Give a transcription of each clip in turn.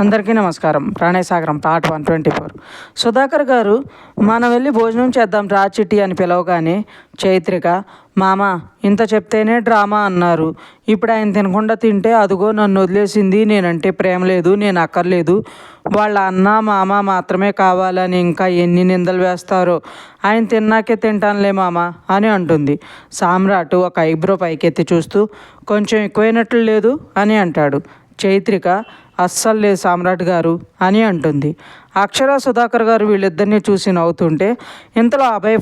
అందరికీ నమస్కారం. Pranesagaram part one twenty four. Sudhakar garu మనం వెళ్ళి భోజనం చేద్దాం రా చిట్టి అని పిలవగానే చైత్రిక మామ ఇంత చెప్తేనే డ్రామా అన్నారు. ఇప్పుడు ఆయన తినకుండా తింటే అదిగో నన్ను వదిలేసింది నేనంటే ప్రేమ లేదు నేను అక్కర్లేదు. వాళ్ళ అన్న మామ మాత్రమే కావాలని ఇంకా ఎన్ని నిందలు వేస్తారో. ఆయన తిన్నాకే తింటానులే మామ అని అంటుంది. సామ్రాట్ ఒక ఐబ్రో పైకెత్తి చూస్తూ కొంచెం ఎక్కువైనట్లు లేదు అని అంటాడు. చైత్రిక అస్సలు లేదు సామ్రాట్ గారు అని అంటుంది. అక్షర సుధాకర్ గారు వీళ్ళిద్దరిని చూసి నవ్వుతుంటే ఇంతలో అభయ్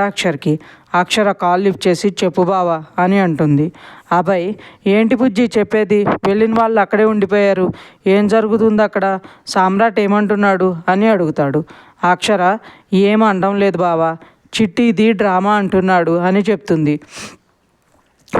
అక్షర్కి? అక్షర కాల్ లిఫ్ట్ చేసి చెప్పు బావా అని అంటుంది. అభయ్ ఏంటి బుజ్జి చెప్పేది? వెళ్ళిన వాళ్ళు అక్కడే ఉండిపోయారు. ఏం జరుగుతుంది అక్కడ? సామ్రాట్ ఏమంటున్నాడు? అని అడుగుతాడు. అక్షర ఏం అనడం లేదు బావా. చిట్టిది డ్రామా అంటున్నాడు అని చెప్తుంది.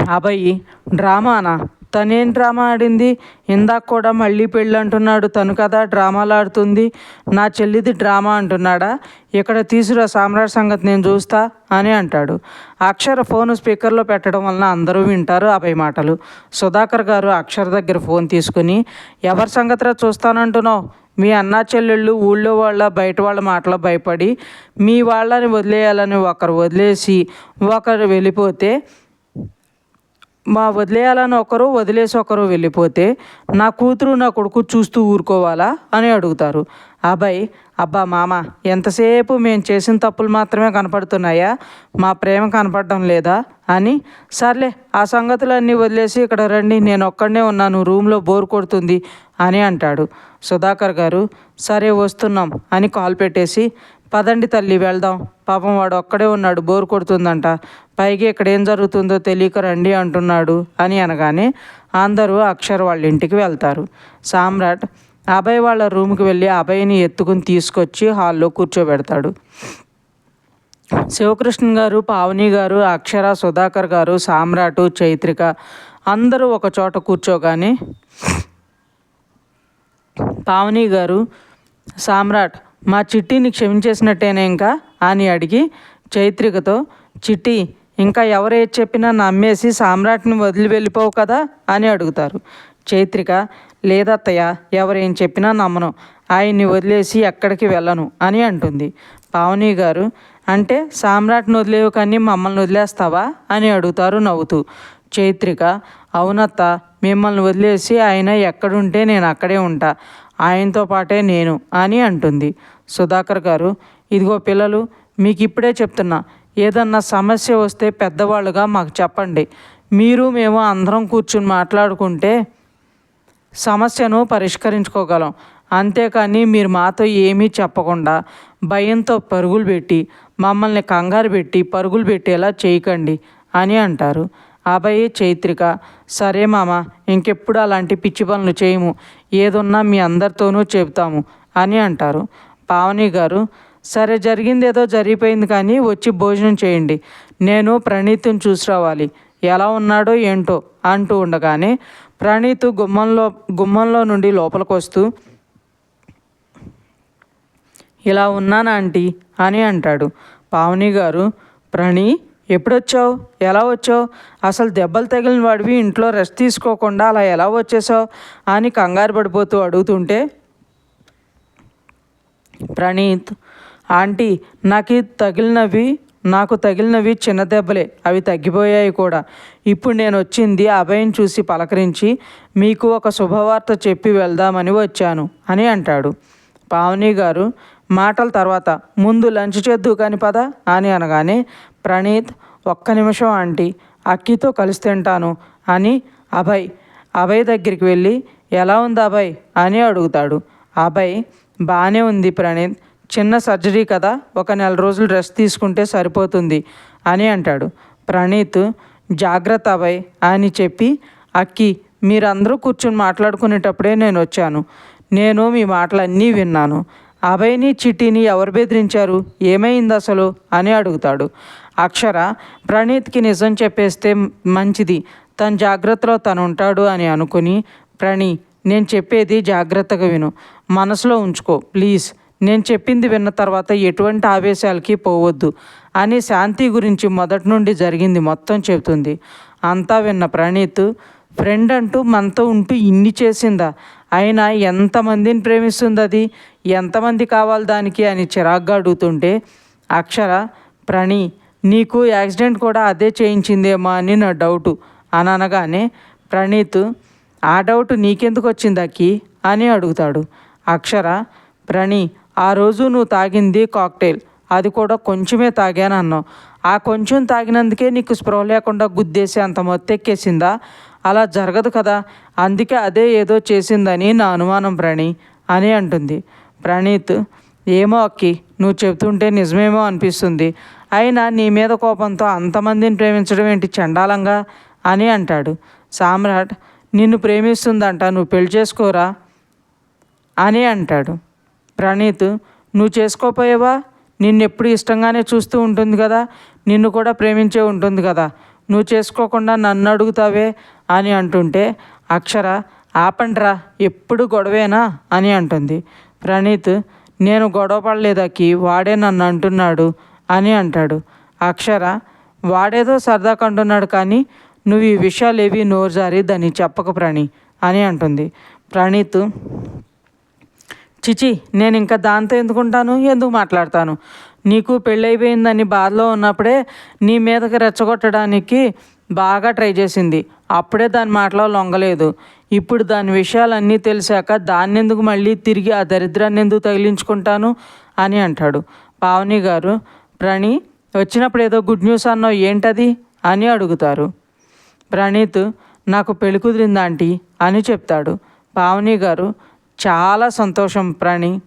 అభయ్ డ్రామానా? తనేం డ్రామా ఆడింది? ఇందాక కూడా మళ్ళీ పెళ్ళి అంటున్నాడు. తను కదా డ్రామాలు ఆడుతుంది. నా చెల్లిది డ్రామా అంటున్నాడా? ఇక్కడ తీసుకురా సామ్రాట్ సంగతి నేను చూస్తా అని అంటాడు. అక్షర ఫోన్ స్పీకర్లో పెట్టడం వలన అందరూ వింటారు అభయ మాటలు. సుధాకర్ గారు అక్షర దగ్గర ఫోన్ తీసుకుని ఎవరి సంగతిరా చూస్తానంటున్నావు? మీ అన్నా చెల్లెళ్ళు ఊళ్ళో వాళ్ళ బయట వాళ్ళ మాటలు భయపడి మీ వాళ్ళని వదిలేయాలని ఒకరు వదిలేసి ఒకరు వెళ్ళిపోతే మా వదిలేయాలని ఒకరు వదిలేసి ఒకరు వెళ్ళిపోతే నా కూతురు నా కొడుకు చూస్తూ ఊరుకోవాలా అని అడుగుతారు. అబ్బాయి అబ్బా మామ ఎంతసేపు మేము చేసిన తప్పులు మాత్రమే కనపడుతున్నాయా? మా ప్రేమ కనపడడం లేదా? అని సర్లే ఆ సంగతులన్నీ వదిలేసి ఇక్కడ రండి నేను ఒక్కడనే ఉన్నాను రూమ్లో బోర్ కొడుతుంది అని అంటాడు. సుధాకర్ గారు సరే వస్తున్నాం అని కాల్ పెట్టేసి పదండి తల్లి వెళ్దాం. పాపం వాడు ఒక్కడే ఉన్నాడు బోర్ కొడుతుందంట. పైకి ఇక్కడ ఏం జరుగుతుందో తెలియక రండి అంటున్నాడు అని అనగానే అందరూ అక్షర్ వాళ్ళ ఇంటికి వెళ్తారు. సామ్రాట్ అభయ్ వాళ్ళ రూమ్కి వెళ్ళి అభయ్ని ఎత్తుకుని తీసుకొచ్చి హాల్లో కూర్చోబెడతాడు. శివకృష్ణ గారు పావని గారు అక్షర సుధాకర్ గారు సామ్రాటు చైత్రిక అందరూ ఒక చోట కూర్చోగానే పావని గారు సామ్రాట్ మా చిట్టిని క్షమించేసినట్టేనే ఇంకా? అని అడిగి చైత్రికతో చిట్టి ఇంకా ఎవరు ఏది చెప్పినా నమ్మేసి సామ్రాట్ని వదిలి వెళ్ళిపోవు కదా అని అడుగుతారు. చైత్రిక లేదత్తయ్య ఎవరేం చెప్పినా నమ్మను. ఆయన్ని వదిలేసి ఎక్కడికి వెళ్ళను అని అంటుంది. పావని గారు అంటే సామ్రాట్ని వదిలేవు కానీ మమ్మల్ని వదిలేస్తావా అని అడుగుతారు నవ్వుతూ. చైత్రిక అవునత్త మిమ్మల్ని వదిలేసి ఆయన ఎక్కడుంటే నేను అక్కడే ఉంటా. ఆయనతో పాటే నేను అని అంటుంది. సుధాకర్ గారు ఇదిగో పిల్లలు మీకు ఇప్పుడే చెప్తున్నా. ఏదన్నా సమస్య వస్తే పెద్దవాళ్ళుగా మాకు చెప్పండి. మీరు మేము అందరం కూర్చుని మాట్లాడుకుంటే సమస్యను పరిష్కరించుకోగలం. అంతేకాని మీరు మాతో ఏమీ చెప్పకుండా భయంతో పరుగులు పెట్టి మమ్మల్ని కంగారు పెట్టి పరుగులు పెట్టేలా చేయకండి అని అంటారు. అభయ చైత్రిక సరే మామ ఇంకెప్పుడు అలాంటి పిచ్చి పనులు చేయము. ఏదున్నా మీ అందరితోనూ చెబుతాము అని అంటారు. పావని గారు సరే జరిగింది ఏదో జరిగిపోయింది కానీ వచ్చి భోజనం చేయండి. నేను ప్రణీత్ని చూసి రావాలి. ఎలా ఉన్నాడో ఏంటో అంటూ ఉండగానే ప్రణీత్ గుమ్మంలో గుమ్మంలో నుండి లోపలికి వస్తూ ఇలా ఉన్నానా ఆంటీ? అని అంటాడు. పావని గారు ప్రణి ఎప్పుడొచ్చావు? ఎలా వచ్చావు? అసలు దెబ్బలు తగిలిన వాడివి ఇంట్లో రెస్ట్ తీసుకోకుండా అలా ఎలా వచ్చేసావు? అని కంగారు పడిపోతూ అడుగుతుంటే ప్రణీత్ ఆంటీ నాకు తగిలినవి నాకు తగిలినవి చిన్న దెబ్బలే. అవి తగ్గిపోయాయి కూడా. ఇప్పుడు నేను వచ్చింది అభయం చూసి పలకరించి మీకు ఒక శుభవార్త చెప్పి వెళ్దామని వచ్చాను అని అంటాడు. పావని గారు మాటల తర్వాత ముందు లంచ్ చేద్దు కాని పద అని అనగానే ప్రణీత్ ఒక్క నిమిషం ఆంటీ అక్కితో కలిసి తింటాను అని అభయ్ అభయ్ దగ్గరికి వెళ్ళి ఎలా ఉంది అభయ్? అని అడుగుతాడు. అభయ్ బాగానే ఉంది ప్రణీత్ చిన్న సర్జరీ కదా ఒక నెల రోజులు రెస్ట్ తీసుకుంటే సరిపోతుంది అని అంటాడు. ప్రణీత్ జాగ్రత్త అభయ్ అని చెప్పి అక్కి మీరందరూ కూర్చొని మాట్లాడుకునేటప్పుడే నేను వచ్చాను. నేను మీ మాటలన్నీ విన్నాను. అభయ్ని చిట్టిని ఎవరు బెదిరించారు? ఏమైంది అసలు? అని అడుగుతాడు. అక్షర ప్రణీత్కి నిజం చెప్పేస్తే మంచిది. తన జాగ్రత్తలో తను ఉంటాడు అని అనుకుని ప్రణీ నేను చెప్పేది జాగ్రత్తగా విను. మనసులో ఉంచుకో ప్లీజ్. నేను చెప్పింది విన్న తర్వాత ఎటువంటి ఆవేశాలకి పోవద్దు అని శాంతి గురించి మొదటి నుండి జరిగింది మొత్తం చెబుతుంది. అంతా విన్న ప్రణీత్ ఫ్రెండ్ అంటూ మనతో ఉంటూ ఇన్ని చేసిందా? అయినా ఎంతమందిని ప్రేమిస్తుంది అది? ఎంతమంది కావాలి దానికి? అని చిరాగ్గా అడుగుతుంటే అక్షర ప్రణి నీకు యాక్సిడెంట్ కూడా అదే చేయించిందేమో అని నా డౌటు అని అనగానే ప్రణీత్ ఆ డౌట్ నీకెందుకు వచ్చిందాకి అని అడుగుతాడు. అక్షర ప్రణి ఆ రోజు నువ్వు తాగింది కాక్టైల్. అది కూడా కొంచెమే తాగాను అన్నావు. ఆ కొంచెం తాగినందుకే నీకు స్పృహ లేకుండా గుద్దేసి అంత మొత్తెక్కేసిందా? అలా జరగదు కదా. అందుకే అదే ఏదో చేసిందని నా అనుమానం ప్రణి అని అంటుంది. ప్రణీత్ ఏమో అక్కి నువ్వు చెబుతుంటే నిజమేమో అనిపిస్తుంది. అయినా నీ మీద కోపంతో అంతమందిని ప్రేమించడం ఏంటి చండాలంగా? అని అంటాడు. సామ్రాట్ నిన్ను ప్రేమిస్తుందంట నువ్వు పెళ్ళి చేసుకోరా? అని అంటాడు. ప్రణీత్ నువ్వు చేసుకోపోయావా? నిన్ను ఎప్పుడు ఇష్టంగానే చూస్తూ ఉంటుంది కదా? నిన్ను కూడా ప్రేమించే ఉంటుంది కదా? నువ్వు చేసుకోకుండా నన్ను అడుగుతావే? అని అంటుంటే అక్షర ఆపండ్రా ఎప్పుడు గొడవేనా? అని అంటుంది. ప్రణీత్ నేను గొడవ పడలేదకి వాడే నన్ను అంటున్నాడు అని అంటాడు. అక్షర వాడేదో సరదాగా అంటున్నాడు కానీ నువ్వు ఈ విషయాలు ఏవి నోరు జారి దాన్ని చెప్పక ప్రణి అని అంటుంది. ప్రణీత్ చిచి నేను ఇంకా దాంతో ఎందుకుంటాను? ఎందుకు మాట్లాడతాను? నీకు పెళ్ళైపోయిందని బాధలో ఉన్నప్పుడే నీ మీదకి రెచ్చగొట్టడానికి బాగా ట్రై చేసింది. అప్పుడే దాని మాటలో లొంగలేదు. ఇప్పుడు దాని విషయాలన్నీ తెలిసాక దాన్ని ఎందుకు మళ్ళీ తిరిగి ఆ దరిద్రాన్ని ఎందుకు తగిలించుకుంటాను అని అంటాడు. పావని గారు ప్రణి వచ్చినప్పుడు ఏదో గుడ్ న్యూస్ అన్నావు ఏంటది? అని అడుగుతారు. ప్రణీత్ నాకు పెళ్ళి కుదిరింది ఆంటీ అని చెప్తాడు. పావని గారు చాలా సంతోషం ప్రాణి.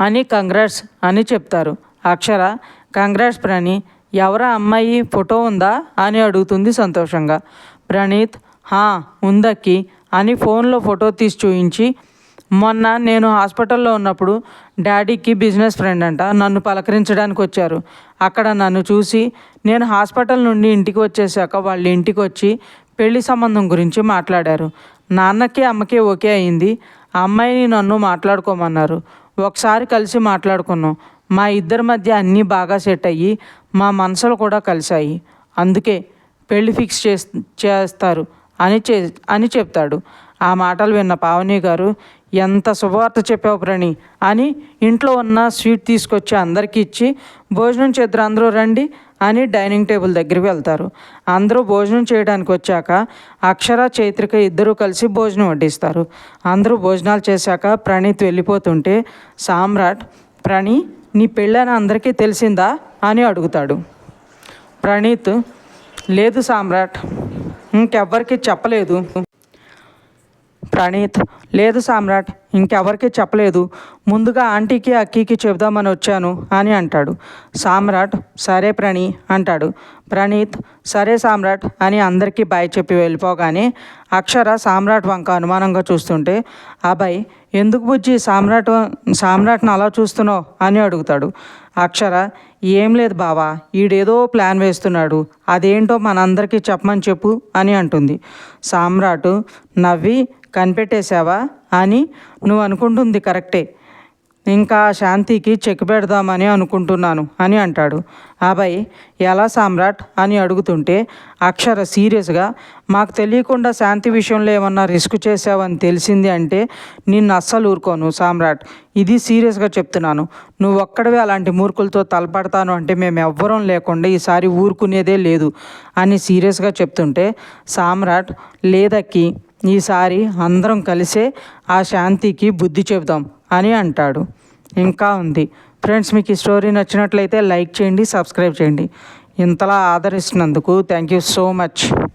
అని కంగ్రాట్స్ అని చెప్తారు. అక్షర కంగ్రాట్స్ ప్రాణి ఎవరా అమ్మాయి ఫోటో ఉందా? అని అడుగుతుంది సంతోషంగా. ప్రణీత్ హా ఉందక్కి అని ఫోన్లో ఫోటో తీసి చూయించి మొన్న నేను హాస్పిటల్లో ఉన్నప్పుడు డాడీకి బిజినెస్ ఫ్రెండ్ అంట నన్ను పలకరించడానికి వచ్చారు. అక్కడ నన్ను చూసి నేను హాస్పిటల్ నుండి ఇంటికి వచ్చేసాక వాళ్ళ ఇంటికి వచ్చి పెళ్ళి సంబంధం గురించి మాట్లాడారు. నాన్నకి అమ్మకి ఓకే అయింది. ఆ అమ్మాయిని నన్ను మాట్లాడుకోమన్నారు. ఒకసారి కలిసి మాట్లాడుకున్నాం. మా ఇద్దరి మధ్య అన్నీ బాగా సెట్ అయ్యి మా మనసులు కూడా కలిశాయి. అందుకే పెళ్ళి ఫిక్స్ చేస్తారు అని చే అని చెప్తాడు. ఆ మాటలు విన్న పావని గారు ఎంత శుభవార్త చెప్పావు ప్రణి అని ఇంట్లో ఉన్న స్వీట్ తీసుకొచ్చి అందరికీ ఇచ్చి భోజనం చేద్దరు అందరూ రండి అని డైనింగ్ టేబుల్ దగ్గరికి వెళ్తారు. అందరూ భోజనం చేయడానికి వచ్చాక అక్షర చైత్రిక ఇద్దరూ కలిసి భోజనం వడ్డిస్తారు. అందరూ భోజనాలు చేశాక ప్రణీత్ వెళ్ళిపోతుంటే సామ్రాట్ ప్రణి నీ పెళ్ళని అందరికీ తెలిసిందా? అని అడుగుతాడు. ప్రణీత్ లేదు సామ్రాట్ ఇంకెవ్వరికి చెప్పలేదు. ప్రణీత్ లేదు సామ్రాట్ ఇంకెవరికి చెప్పలేదు. ముందుగా ఆంటీకి అక్కీకి చెబుదామని వచ్చాను అని అంటాడు. సామ్రాట్ సరే ప్రణి అంటాడు. ప్రణీత్ సరే సామ్రాట్ అని అందరికీ బాయ్ చెప్పి వెళ్ళిపోగానే అక్షర సామ్రాట్ వంక అనుమానంగా చూస్తుంటే అబ్బాయి ఎందుకు బుజ్జి సామ్రాట్ సామ్రాట్ని అలా చూస్తున్నావు? అని అడుగుతాడు. అక్షర ఏం లేదు బావా ఈడేదో ప్లాన్ వేస్తున్నాడు. అదేంటో మనందరికీ చెప్పమని చెప్పు అని అంటుంది. సామ్రాట్ నవ్వి కనిపెట్టేశావా? అని నువ్వు అనుకుంటుంది కరెక్టే. ఇంకా శాంతికి చెక్ పెడదామని అనుకుంటున్నాను అని అంటాడు. అబ్బాయి ఎలా సామ్రాట్? అని అడుగుతుంటే అక్షర సీరియస్గా మాకు తెలియకుండా శాంతి విషయంలో ఏమన్నా రిస్క్ చేసావని తెలిసింది అంటే నిన్ను అస్సలు ఊరుకోను సామ్రాట్. ఇది సీరియస్గా చెప్తున్నాను. నువ్వు ఒక్కడవే అలాంటి మూర్ఖులతో తలపడతాను అంటే మేము ఎవ్వరం లేకుండా ఈసారి ఊరుకునేదే లేదు అని సీరియస్గా చెప్తుంటే సామ్రాట్ లేదక్కి ఈసారి అందరం కలిసే ఆ శాంతికి బుద్ధి చెబుదాం అని అంటాడు. ఇంకా ఉంది. ఫ్రెండ్స్ మీకు ఈ స్టోరీ నచ్చినట్లయితే లైక్ చేయండి సబ్స్క్రైబ్ చేయండి. ఇంతలా ఆదరిస్తున్నందుకు థ్యాంక్ యూ సో మచ్.